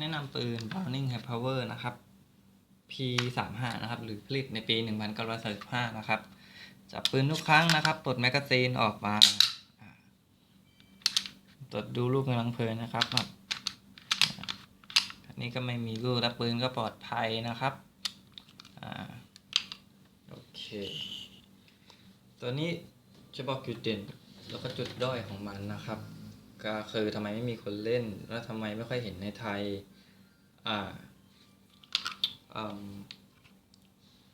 แนะนำปืน Browning High Power นะครับ P35 นะครับ หรือผลิตในปี 1935 นะครับ จับปืนทุกครั้งนะครับ ปลดแมกกาซีนออกมาตรวจดูลูกกำลังเพลินนะครับแบบอันนี้ก็ไม่มีลูกแล้วปืนก็ปลอดภัยนะครับอโอเค ตัวนี้จะบอกจุดเด่นแล้วก็จุดด้อยของมันนะครับ ก็คือทำไมไม่มีคนเล่น แล้วทำไมไม่ค่อยเห็นในไทย อ่าอืม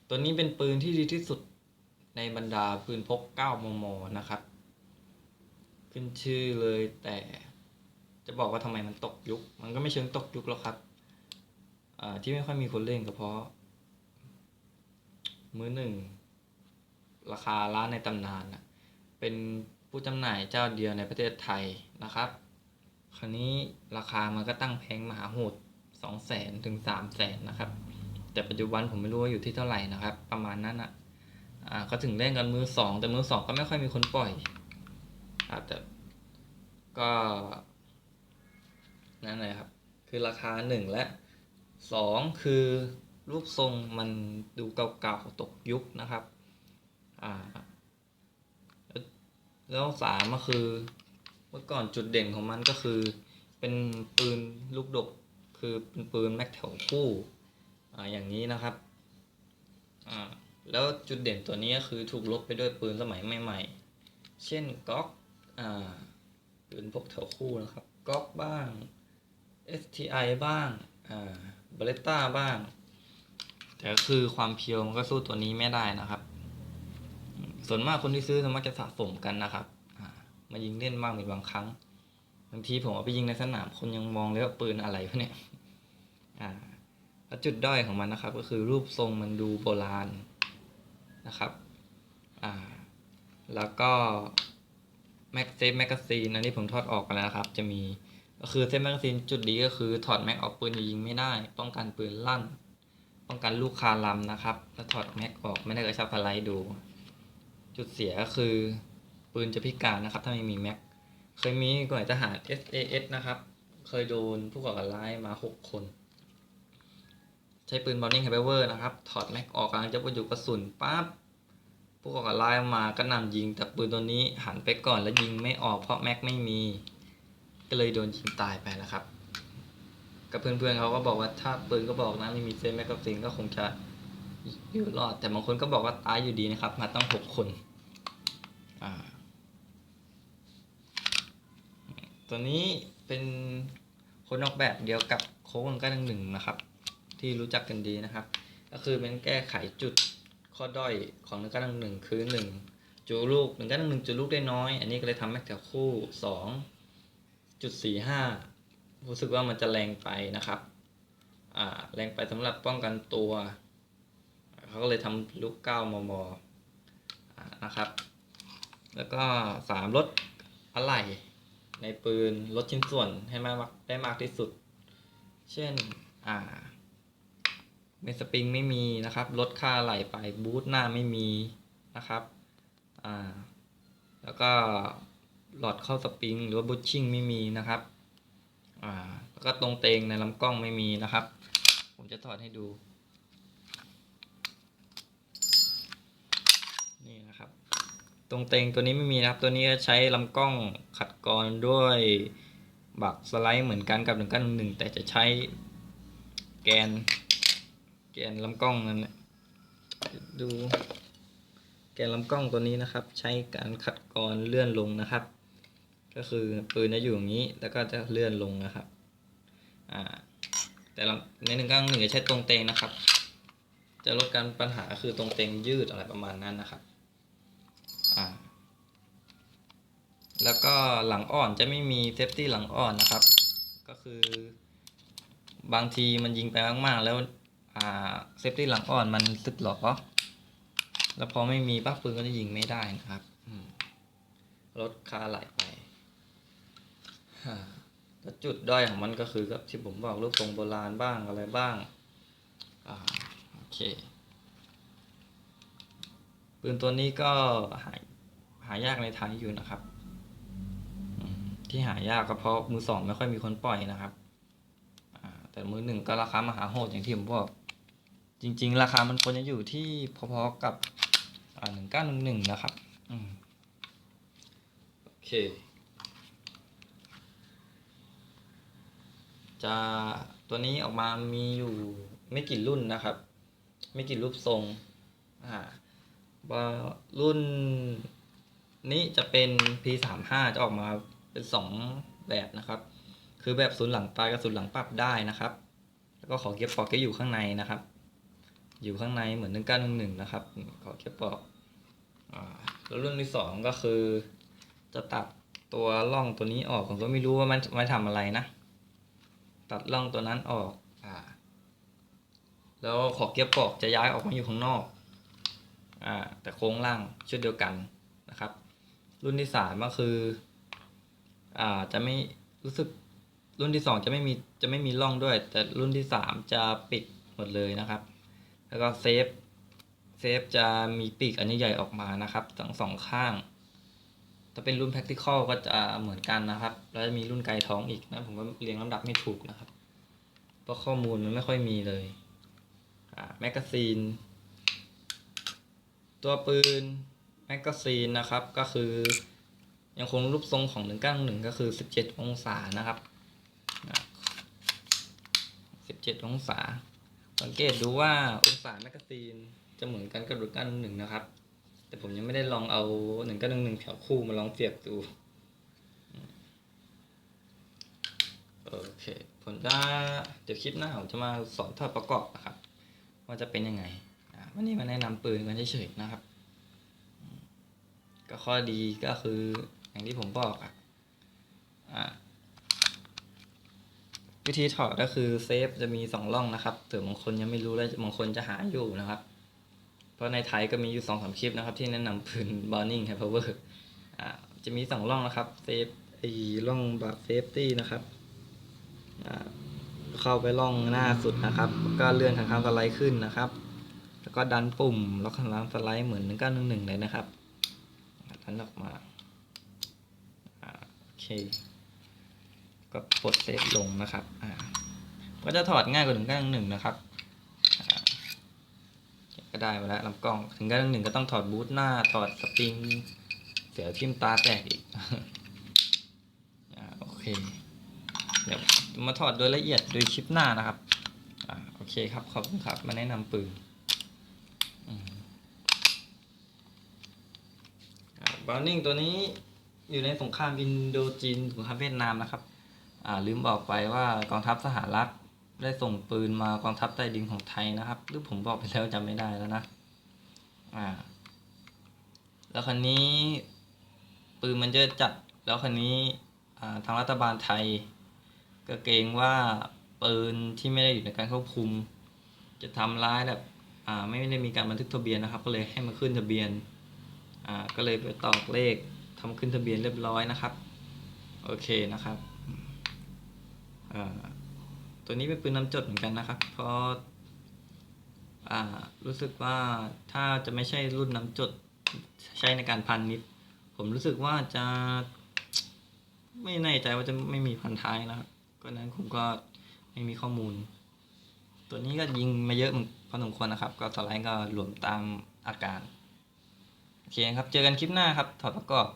ตัวนี้เป็นปืนที่ดีที่สุดในบรรดาปืนพก 9 มม นะครับ ขึ้นชื่อเลยแต่จะบอกว่าทำไมมันตกยุค มันก็ไม่เชิงตกยุคหรอกครับอ่าที่ไม่ค่อยมีคนเล่นก็เพราะ มือหนึ่ง ราคาร้านในตำนานนะเป็น ผู้จำหน่ายเจ้าเดียวในประเทศไทยนะครับ คราวนี้ราคามันก็ตั้งแพงมหาโหดสองแสนถึงสามแสนนะครับ แต่ปัจจุบันผมไม่รู้ว่าอยู่ที่เท่าไหร่นะครับ ประมาณนั้นอะอ่าก็ถึงเล่นกันมือสองแต่มือสองก็ไม่ค่อยมีคนปล่อยครับแต่ก็นั่นเลยครับ คือราคาหนึ่งและสองคือรูปทรงมันดูเก่าๆตกยุคนะครับ อ่า แล้วสามก็คือ เมื่อก่อนจุดเด่นของมันก็คือ เป็นปืนลูกดก คือเป็นปืนแม็กแถวคู่อ่าอย่างนี้นะครับอ่าแล้วจุดเด่นตัวนี้ก็คือถูกลบไปด้วยปืนสมัยใหม่ๆ เช่นก๊อกอ่าปืนพกแถวคู่นะครับก๊อกบ้าง STI บ้างอ่าเบเลต้าบ้าง แต่ก็คือความเพียวมันก็สู้ตัวนี้ไม่ได้นะครับ ส่วนมากคนที่ซื้อส่วนมากจะสะสมกันนะครับมายิงเล่นบ้างเป็นบางครั้ง บางทีผมเอาไปยิงในสนามคนยังมองเลยว่าปืนอะไรวะเนี่ยแล้วจุดด้อยของมันนะครับ ก็คือรูปทรงมันดูโบราณนะครับแล้วก็แม็กเซฟแมกกาซีนอันนี้ผมถอดออกไปแล้วครับ จะมีก็คือเซฟแมกกาซีนจุดดีก็คือถอดแม็กออกปืนจะยิงไม่ได้ ป้องกันปืนลั่น ป้องกันลูกคาลำนะครับ แล้วถอดแม็กออกไม่ได้กระชับสไลด์ดู จุดเสียคือปืนจะพิการนะครับ ถ้าไม่มีแม็ก เคยมีก่อนทหาร SAS นะครับ เคยโดนผู้ก่อการร้ายมาหกคน ใช้ปืนบอลนิงไฮเวอร์นะครับ ถอดแม็กออกกลังจะประยุกระสุนปั๊บผู้ก่อการร้ายมาก็นำยิงแต่ปืนตัวนี้หันไปก่อนแล้วยิงไม่ออกเพราะแม็กไม่มี ก็เลยโดนยิงตายไปนะครับ กับเพื่อนๆเขาก็บอกว่าถ้าปืนก็บอกนะไม่มีเซฟแมกกาซีนก็คงจะอยู่รอดแต่บางคนก็บอกว่าตายอยู่ดีนะครับ มาต้องหกคน ตัวนี้เป็นคนออกแบบเดียวกับโค้งก้าหนึ่งนะครับ ที่รู้จักกันดีนะครับ ก็คือเป็นแก้ไขจุดข้อด้อยของหนึ่งก้าหนึ่งคือหนึ่งจุดลูกหนึ่งก้าหนึ่งจุดลูกได้น้อย อันนี้ก็เลยทำแม็กแถวคู่สองจุดสี่ห้ารู้สึกว่ามันจะแรงไปนะครับอ่าแรงไปสำหรับป้องกันตัว เขาก็เลยทำลูกเก้ามมนะครับ แล้วก็สามลดอะไหล่ในปืนลดชิ้นส่วนให้มากได้มากที่สุด เช่น อ่าเมนสปริงไม่มีนะครับ ลดค่าไหล่ไปบูทหน้าไม่มีนะครับอ่าแล้วก็หลอดเข้าสปริง หรือว่าบูทชิ่งไม่มีนะครับอ่าแล้วก็ตรงเตงในลำกล้องไม่มีนะครับ ผมจะถอดให้ดู นี่นะครับ ตรงเตงตัวนี้ไม่มีนะครับ ตัวนี้ใช้ลำกล้องขัดกรด้วยบักสไลด์เหมือนกันกับหนึ่งกันหนึ่งแต่จะใช้แกน แกนลำกล้องนั่นแหละดูแกนลำกล้องตัวนี้นะครับ ใช้การขัดกรเลื่อนลงนะครับ ก็คือปืนจะอยู่อย่างนี้แล้วก็จะเลื่อนลงนะครับอ่าแต่ในหนึ่งก้างหนึ่งจะใช้ตรงเตงนะครับ จะลดการปัญหาคือตรงเตงยืดอะไรประมาณนั้นนะครับ อ่า แล้วก็หลังอ่อนจะไม่มีเซฟตี้หลังอ่อนนะครับ ก็คือบางทีมันยิงไปมากๆ แล้วเซฟตี้หลังอ่อนมันสึกหรอแล้วพอไม่มีปั๊บปืนก็จะยิงไม่ได้นะครับอืมลดคาไหลไปแล้วจุดด้อยของมันก็คือกับที่ผมบอกรูปทรงโบราณบ้างอะไรบ้างอาโอเคปืนตัวนี้ก็หาหายากในไทยอยู่นะครับ ที่หายากก็เพราะมือสองไม่ค่อยมีคนปล่อยนะครับแต่มือหนึ่งก็ราคามหาโหดอย่างที่ผมบอก จริง ๆ ราคามันควรจะอยู่ที่พอๆกับหนึ่งเก้าหนึ่งหนึ่งนะครับอืมโอเค จะตัวนี้ออกมามีอยู่ไม่กี่รุ่นนะครับ ไม่กี่รูปทรงอ่าว่ารุ่นนี้จะเป็น P35 จะออกมา เป็นสองแบบนะครับ คือแบบศูนย์หลังตายกับศูนย์หลังปรับได้นะครับ แล้วก็ขอเก็บปอกก็อยู่ข้างในนะครับ อยู่ข้างในเหมือนหนึ่งเก้าหนึ่งหนึ่งนะครับ ขอเก็บปอกแล้วรุ่นที่สองก็คือ จะตัดตัวร่องตัวนี้ออกผมก็ไม่รู้ว่ามันมันทำอะไรนะ ตัดร่องตัวนั้นออกอ่าแล้วขอบเกียร์ปอกจะย้ายออกมาอยู่ข้างนอกอ่าแต่โครงล่างชุดเดียวกันนะครับ รุ่นที่สามก็คือ อ่าจะไม่รู้สึกรุ่นที่สองจะไม่มีจะไม่มีร่องด้วย แต่รุ่นที่สามจะปิดหมดเลยนะครับ แล้วก็เซฟเซฟจะมีปีกอันใหญ่ออกมานะครับทั้งสองข้าง ถ้าเป็นรุ่น practical ก็จะเหมือนกันนะครับ แล้วจะมีรุ่นไกลท้องอีกนะผมก็เรียงลำดับไม่ถูกนะครับ เพราะข้อมูลมันไม่ค่อยมีเลยอ่าแมกกาซีน ตัวปืนแมกกาซีนนะครับก็คือ ยังคงรูปทรงของ191ก็คือ 17 องศานะครับ 17 องศา สังเกตดูว่าองศาแมกกาซีนจะเหมือนกันกับ191นะครับ แต่ผมยังไม่ได้ลองเอาหนึ่งก็หนึ่งหนึ่งแถวคู่มาลองเสียบดูโอเคผมจะเดี๋ยวคลิปหน้าผมจะมาสอนถอดประกอบนะครับ ว่าจะเป็นยังไงวันนี้มาแนะนำปืนกันเฉยๆนะครับ ก็ข้อดีก็คือ อย่างที่ผมบอกอะอะวิธีถอดก็คือเซฟจะมีสองร่องนะครับเผื่อบางคนยังไม่รู้และบางคนจะหาอยู่นะครับ เพราะในไทยก็มีอยู่สองสามคลิปนะครับ ที่แนะนำปืน Browning High Power อ่าจะมีสองร่องนะครับเซฟไอ้ร่องแบบเซฟตี้นะครับอ่าเข้าไปร่องหน้าสุดนะครับ ก็เลื่อนข้างๆสไลด์ขึ้นนะครับ แล้วก็ดันปุ่มล้วข้างล่างสไลด์เหมือนหนึ่งเก้าหนึ่งหนึ่งเลยนะครับดันออกมา ก็ปลดเซฟลงนะครับอ่าก็จะถอดง่ายกว่าหนึ่งก้าหนึ่งนะครับก็ได้มาแล้วลำกล้องถึงได้หนึ่งก็ต้องถอดบูทหน้าถอดสปริงเสียวทิ่มตาแตกอีกอโอเค เดี๋ยวมาถอดโดยละเอียดโดยคลิปหน้านะครับอโอเคครับ ขอบคุณครับ มาแนะนำปืนบราวนิ่งตัวนี้ อยู่ในสงครามอินโดจีนสงครามเวียดนามนะครับอ่าลืมบอกไปว่ากองทัพสหรัฐได้ส่งปืนมากองทัพใต้ดินของไทยนะครับ หรือผมบอกไปแล้วจำไม่ได้แล้วนะอ่าแล้วคันนี้ปืนมันเยอะจัดแล้วคันนี้ทางรัฐบาลไทย ก็เกรงว่าปืนที่ไม่ได้อยู่ในการควบคุม จะทำร้ายแบบอ่าไม่ได้มีการบันทึกทะเบียนนะครับ ก็เลยให้มาขึ้นทะเบียนอ่าก็เลยไปตอกเลข ทำขึ้นทะเบียนเรียบร้อยนะครับ โอเคนะครับตัวนี้เป็นปืนน้ำจดเหมือนกันนะครับ เพราะรู้สึกว่าถ้าจะไม่ใช่รุ่นน้ำจดใช้ในการพันนิด ผมรู้สึกว่าจะ ไม่แน่ใจว่าจะไม่มีพันท้ายนะครับก็นั้นผมก็ไม่มีข้อมูล ตัวนี้ก็ยิงมาเยอะพอสมควรนะครับ ก็สไลด์ก็หลวมตามอาการ โอเคครับ เจอกันคลิปหน้าครับ ถอดประกอบ